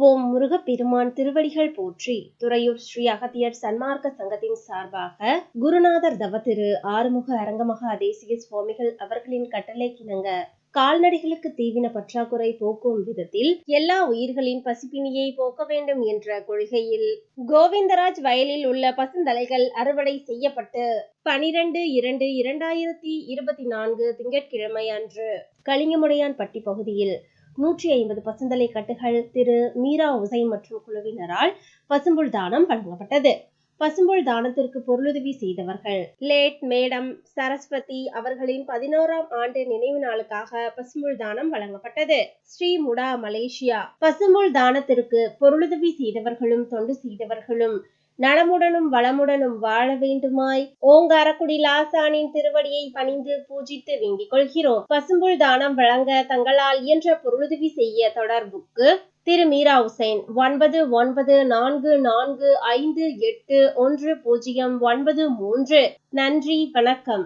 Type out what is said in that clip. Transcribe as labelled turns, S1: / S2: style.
S1: ஓம் முருகப்பெருமான் திருவடிகள் போற்றி துறையூர் ஸ்ரீ அகத்தியர் சன்மார்க்க சங்கத்தின் சார்பாக குருநாதர் தவத்திரு ஆறுமுக அரங்கமகா தேசிய சுவாமிகள் அவர்களின் கட்டளைக்கிணங்க கால்நடைகளுக்கு தீவின பற்றாக்குறை போக்கும் விதத்தில் எல்லா உயிர்களின் பசிப்பினியை போக்க வேண்டும் என்ற கொள்கையில் கோவிந்தராஜ் வயலில் உள்ள பசுந்தலைகள் அறுவடை செய்யப்பட்டு பனிரெண்டு இரண்டு இரண்டாயிரத்தி இருபத்தி நான்கு திங்கட்கிழமை அன்று கலிங்கமுடையான்பட்டி பகுதியில் நூற்றி ஐம்பது பசுந்தலை கட்டுகள் திரு மீரா உசை மற்றும் குழுவினரால் பசும்புல் தானம் வழங்கப்பட்டது. பசும்புல் தானத்திற்கு பொருளுதவி செய்தவர்கள். லேட் மேடம் சரஸ்வதி அவர்களின் பதினோராம் ஆண்டு நினைவு நாளுக்காக பசும்புல் தானம் வழங்கப்பட்டது. ஸ்ரீ முடா மலேசியா. பசும்புல் தானத்திற்கு பொருளுதவி செய்தவர்களும் தொண்டு செய்தவர்களும் நலமுடனும் வளமுடனும் வாழ வேண்டுமாய் ஓங்காரக்குடி லாசானின் திருவடியை பணிந்து பூஜித்து வேண்டிக் கொள்கிறோம். பசும்புல் தானம் வழங்க தங்களால் இயன்ற பொருளுதவி செய்ய தொடர்புக்கு திரு மீரா உசைன் ஒன்பது ஒன்பது நான்கு நான்கு ஐந்து எட்டு ஒன்று பூஜ்ஜியம் ஒன்பது மூன்று. நன்றி வணக்கம்.